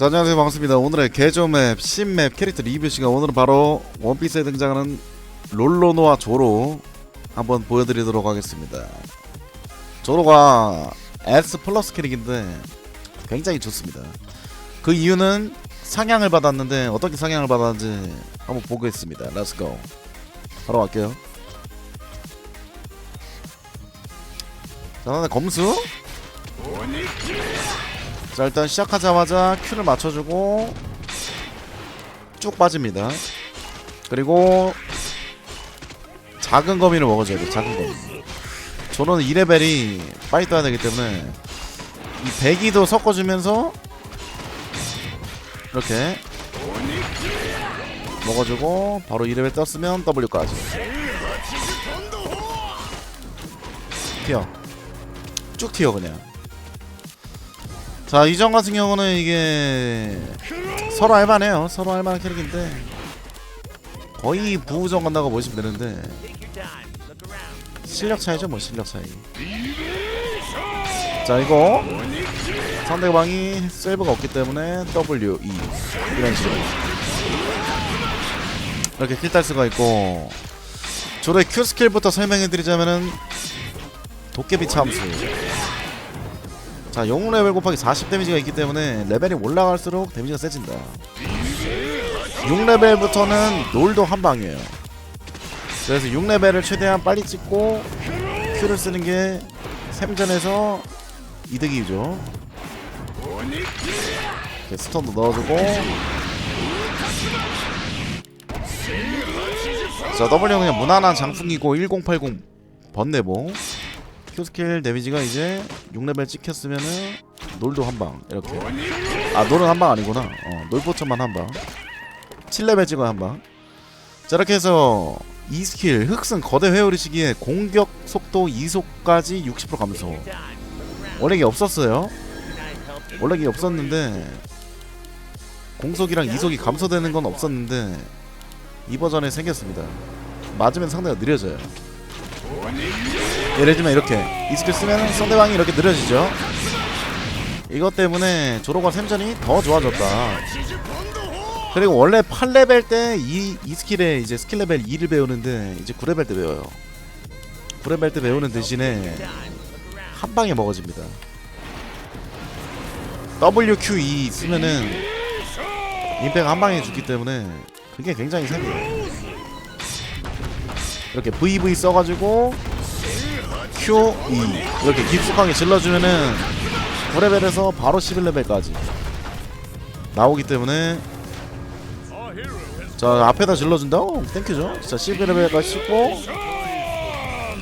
자 안녕하세요. 반갑습니다. 오늘의 개조맵 신맵 캐릭터 리뷰 시간. 오늘은 바로 원피스에 등장하는 롤로노와 조로 한번 보여드리도록 하겠습니다. 조로가 S 플러스 캐릭인데 굉장히 좋습니다. 그 이유는 상향을 받았는데 어떻게 상향을 받았는지 한번 보겠습니다. 렛츠고 바로 갈게요. 자 다음에 검수 자 일단 시작하자마자 Q를 맞춰주고 쭉 빠집니다. 그리고 작은 거미를 먹어줘야 돼 작은 거미. 저는 2레벨이 빨리 떠야 되기 때문에 이 배기도 섞어주면서 이렇게 먹어주고 바로 2레벨 떴으면 W까지. 튀어. 쭉 튀어 그냥 자 이전 같은 경우는 이게 서로 할만해요. 서로 할만한 캐릭인데 거의 부우정 간다고 보시면 되는데 실력 차이죠 뭐 실력 차이. 자 이거 상대방이 세이브가 없기 때문에 W, E 이런 식으로 이렇게 킬 딸 수가 있고 조의 Q 스킬부터 설명해드리자면은 도깨비 참수 자 영웅 레벨 곱하기 40 데미지가 있기 때문에 레벨이 올라갈수록 데미지가 세진다. 6레벨부터는 놀도 한방이에요. 그래서 6레벨을 최대한 빨리 찍고 Q를 쓰는 게 샘전에서 이득이죠. 스턴도 넣어주고. 자 W는 그냥 무난한 장풍이고 1080 번내봉 Q스킬 데미지가 이제 6레벨 찍혔으면은 놀도 한방 이렇게. 아 놀은 한 방 아니구나. 어 놀포천만 한방. 7레벨 찍어 한방. 자 이렇게 해서 2스킬 흑승 거대 회오리 시기에 공격 속도 이속까지 60% 감소. 원래 이게 없었어요. 원래 이게 없었는데 공속이랑 이속이 감소되는 건 없었는데 이 버전에 생겼습니다. 맞으면 상대가 느려져요 예를 들면 이렇게 이 스킬 쓰면 상대방이 이렇게 느려지죠. 이것 때문에 조로가 샘전이 더 좋아졌다. 그리고 원래 8레벨 때 이 이 스킬에 이제 스킬 레벨 2를 배우는데 이제 9레벨 때 배워요. 9레벨 때 배우는 대신에 한 방에 먹어집니다. WQ2 쓰면은 임팩 한 방에 죽기 때문에 그게 굉장히 세요. 이렇게 VV 써가지고 Q2 이렇게 깊숙하게 질러주면은 9레벨에서 바로 11레벨까지 나오기 때문에 자 앞에다 질러준다고? 땡큐죠. 자 11레벨까지 찍고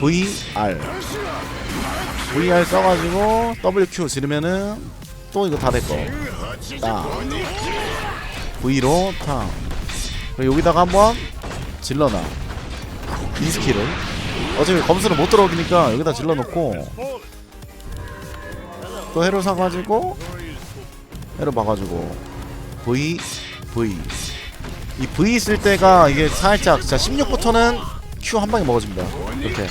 VR VR 써가지고 WQ 지르면은 또 이거 다 될거 딱 V로 탕 여기다가 한번 질러놔. 이 스킬을 어차피 검수는 못 들어오니까 여기다 질러놓고 또 해로 사가지고 해로 봐가지고. V V. 이 V 쓸 때가 이게 살짝 자 16부터는 Q 한 방에 먹어줍니다. 이렇게.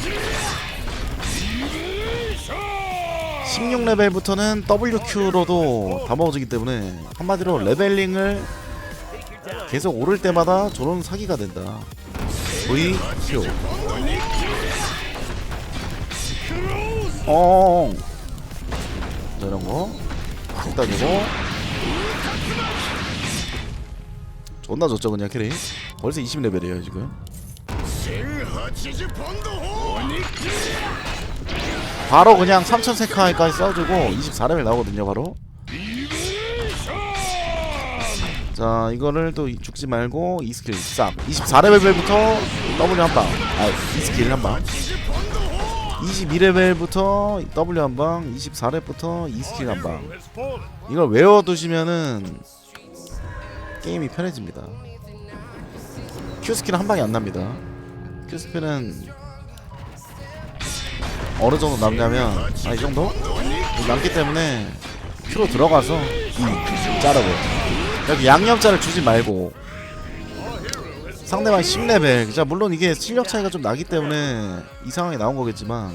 16레벨부터는 WQ로도 다 먹어주기 때문에 한마디로 레벨링을 계속 오를 때마다 저런 사기가 된다. V Q 어. 이런 거. 일단이고 존나 좋죠 그냥 캐리. 벌써 20레벨이에요 지금. 바로 그냥 3000 세카이까지 써주고 24레벨 나오거든요 바로. 자 이거를 또 죽지 말고 이 스킬 싹 24레벨부터 W 한방. 아이 스킬 한방 22레벨부터 W 한방 24렙부터 이 스킬 한방. 이걸 외워두시면은 게임이 편해집니다. Q 스킬 한 방이 안 납니다. Q 스킬은 어느 정도 남냐면 아 이 정도? 남기 때문에 Q로 들어가서 이 자르고 여기 양념자를 주지 말고 상대방 10레벨. 자 물론 이게 실력 차이가 좀 나기 때문에 이 상황이 나온 거겠지만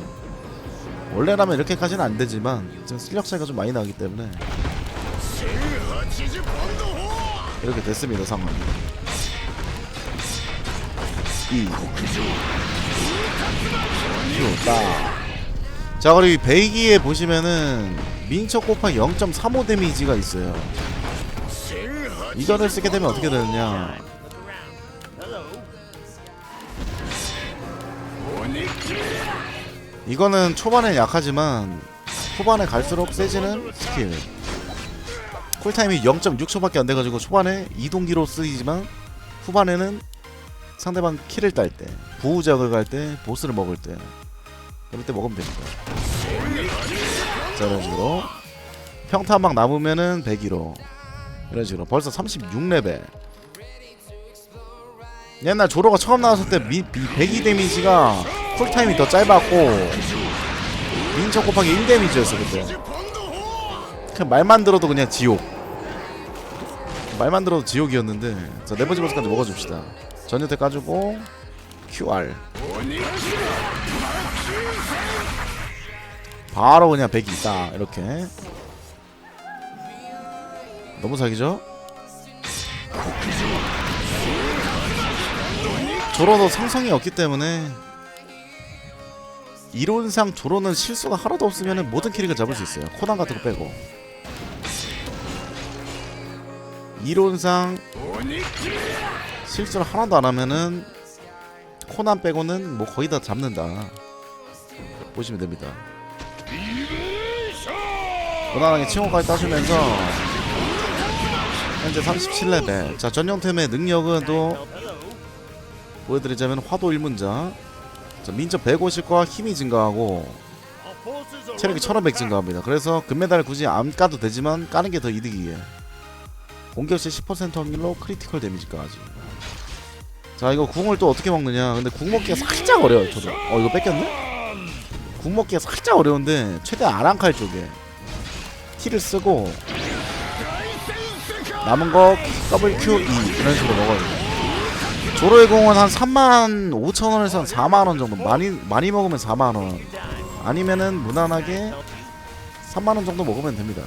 원래라면 이렇게까지는 안 되지만 지금 실력 차이가 좀 많이 나기 때문에 이렇게 됐습니다 상황이. 자 그리고 배기에 보시면은 민첩 곱하기 0.35 데미지가 있어요. 이거를 쓰게 되면 어떻게 되느냐 이거는 초반에 약하지만 후반에 갈수록 세지는 스킬. 쿨타임이 0.6초밖에 안 돼가지고 초반에 이동기로 쓰이지만 후반에는 상대방 킬을 딸 때, 부우작을 갈 때, 보스를 먹을 때 그럴 때 먹으면 됩니다. 자 이런 식으로. 평타 막 남으면은 102로. 이런 식으로. 벌써 36레벨. 옛날 조로가 처음 나왔을 때 미, 미, 102 데미지가 쿨타임이 더 짧았고 민첩 곱하기 1 데미지였어 그때. 그냥 말만 들어도 그냥 지옥. 말만 들어도 지옥이었는데 자 네번째 보스까지 먹어줍시다. 전유태 까주고 QR 바로 그냥 100이 딱 이렇게. 너무 사기죠? 조로도 상성이 없기 때문에 이론상 조로는 실수가 하나도 없으면 모든 캐릭을 잡을 수 있어요. 코난 같은 거 빼고. 이론상 실수를 하나도 안 하면은 코난 빼고는 뭐 거의 다 잡는다. 보시면 됩니다. 무난하게 칭호까지 따주면서 현재 37레벨. 자 전용템의 능력은 또 보여드리자면 화도 1문자 자, 민첩 150과 힘이 증가하고 체력이 1500 증가합니다. 그래서 금메달 굳이 안 까도 되지만 까는 게 더 이득이에요. 공격 시 10% 확률로 크리티컬 데미지까지. 자 이거 궁을 또 어떻게 먹느냐. 근데 궁 먹기가 살짝 어려워요 저도. 어 이거 뺏겼네? 궁 먹기가 살짝 어려운데 최대한 아랑칼 쪽에 T를 쓰고 남은 거 WQ2 이런 식으로 먹어야 돼요 조로의 공은 한 3만 5천 원에서 한 4만 원 정도 많이 많이 먹으면 4만 원 아니면은 무난하게 3만 원 정도 먹으면 됩니다.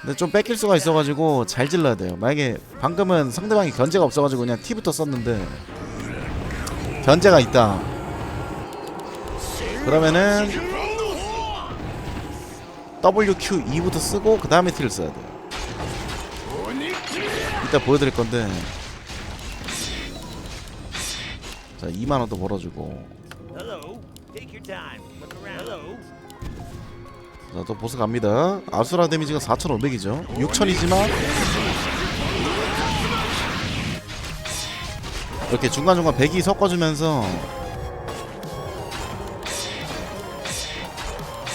근데 좀 뺏길 수가 있어가지고 잘 질러야 돼요. 만약에 방금은 상대방이 견제가 없어가지고 그냥 T부터 썼는데 견제가 있다. 그러면은 WQ2부터 쓰고 그 다음에 T를 써야 돼요. 이따 보여드릴 건데 자 2만 원도 벌어주고. 자 또 보스 갑니다. 아수라 데미지가 4,500이죠. 6,000이지만 이렇게 중간중간 100이 섞어주면서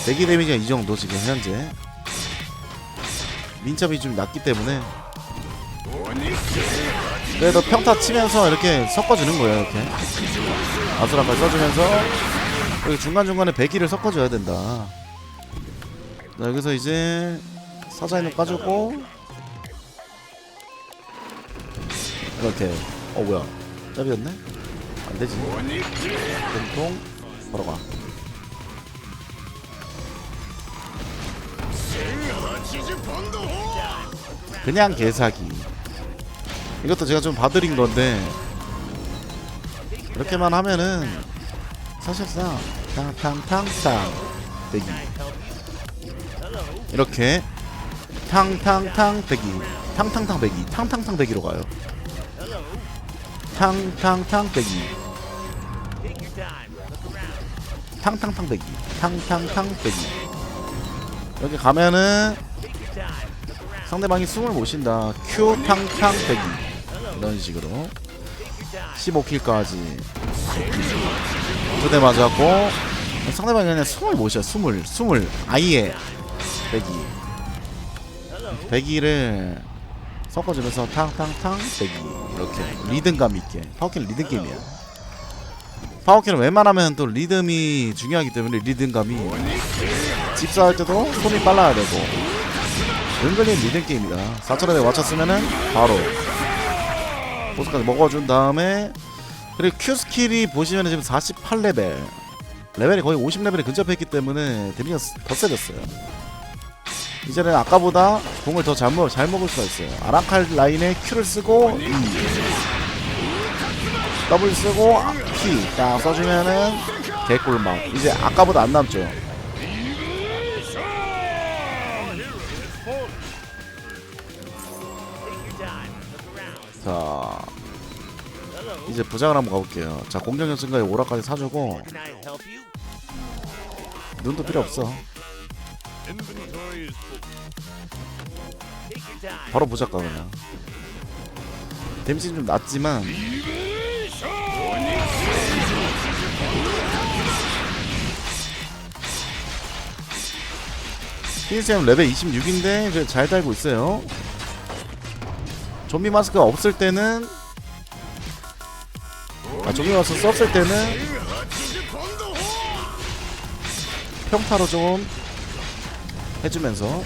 100이 데미지가 이 정도 지금 현재. 민첩이 좀 낮기 때문에 그래도 평타 치면서 이렇게 섞어주는 거예요 이렇게. 아수라까지 써주면서. 여기 중간중간에 100기를 섞어줘야 된다. 자, 여기서 이제 사자인을 까주고. 이렇게. 어 뭐야. 짭이었네? 안되지. 통통. 바로 가. 그냥 개사기 이것도 제가 좀 봐드린 건데 이렇게만 하면은 사실상 탕탕탕탕 대기 이렇게 탕탕탕 배기 탕탕탕 배기 탕탕탕 배기로 가요 탕탕탕 around. 탕탕탕 배기 탕탕탕 배기 여기 가면은. 상대방이 숨을 못 쉰다 큐 탕탕 배기 이런 식으로. Take your time. 15킬까지. 두대 맞았고 상대방이 그냥 숨을 못 쉬어 숨을 숨을 아예 배기. 배기를 섞어주면서 탕탕탕 배기. 이렇게 리듬감 있게. 파워킬은 리듬 게임이야. 파워킬은 웬만하면 또 리듬이 중요하기 때문에 리듬감이 집사할 때도 손이 빨라야 되고. 은근히 리듬 게임이다. 4천원에 맞췄으면은 바로 보스까지 먹어준 다음에 그리고 Q 스킬이 보시면 지금 48레벨 레벨이 거의 50레벨에 근접했기 때문에 데미지가 더 세졌어요 이제는 아까보다 공을 더 잘 먹, 잘 먹을 수가 있어요 아라칼 라인에 Q를 쓰고 E W 쓰고 P 딱 써주면은 개꿀맛 이제 아까보다 안 남죠. 자. 이제 부장을 한번 가볼게요 자 공격력 증가에 오라까지 사주고? 눈도 필요 없어. 바로 부작가 그냥 데미지는 좀 낮지만 PSM 레벨 26인데 잘 달고 있어요 좀비 마스크가 없을 때는 아 좀비 마스크 썼을 때는 평타로 좀 해주면서.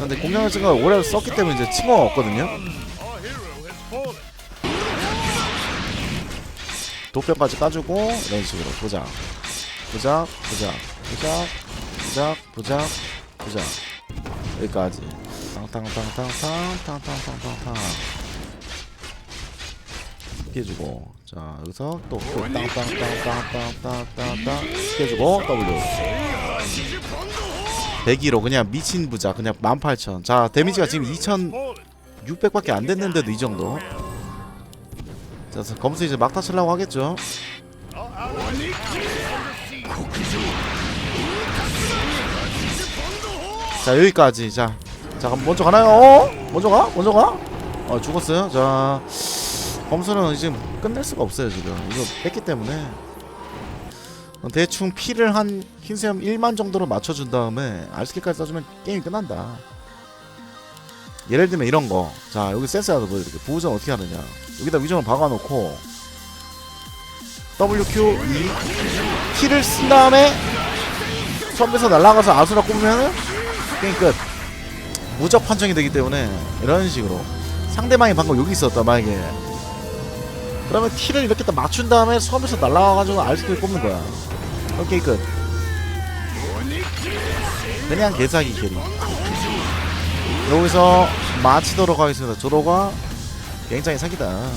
근데 공격력 증가 오래 썼기 때문에 이제 칭호가 없거든요. 도표까지 까주고 이런 식으로 부작 부작 부작 부작 부작 부작 부작 여기까지. 탕탕탕탕탕탕탕탕탕탕. 피해주고 자 여기서 또 땅땅땅땅땅땅땅땅 피해주고 W 102로 그냥 미친 부자 그냥 18,000. 자 데미지가 지금 2,600밖에 안 됐는데도 이 정도. 자 검수 이제 막타 치려고 하겠죠. 자 여기까지 자. 자 먼저 가나요? 어? 먼저 가? 먼저 가? 어 죽었어요. 자 검수는 지금 끝낼 수가 없어요 지금. 이거 뺐기 때문에. 어, 대충 피를 한 흰수염 1만 정도로 맞춰준 다음에 알스킬까지 써주면 게임이 끝난다. 예를 들면 이런 거자 여기 센스 하나 더 보여드릴게 부우전 어떻게 하느냐. 여기다 위전을 박아놓고 WQ 2 T를 쓴 다음에 선에서 날아가서 아수라 꼽으면 게임 끝. 무적 판정이 되기 때문에 이런 식으로. 상대방이 방금 여기 있었다 만약에 그러면 T를 이렇게 딱 맞춘 다음에 섬에서 날아가가지고 알스킬 꼽는 거야. 오케이 끝. 그냥 개사기 캐리. 여기서 마치도록 하겠습니다. 조로가 굉장히 사기다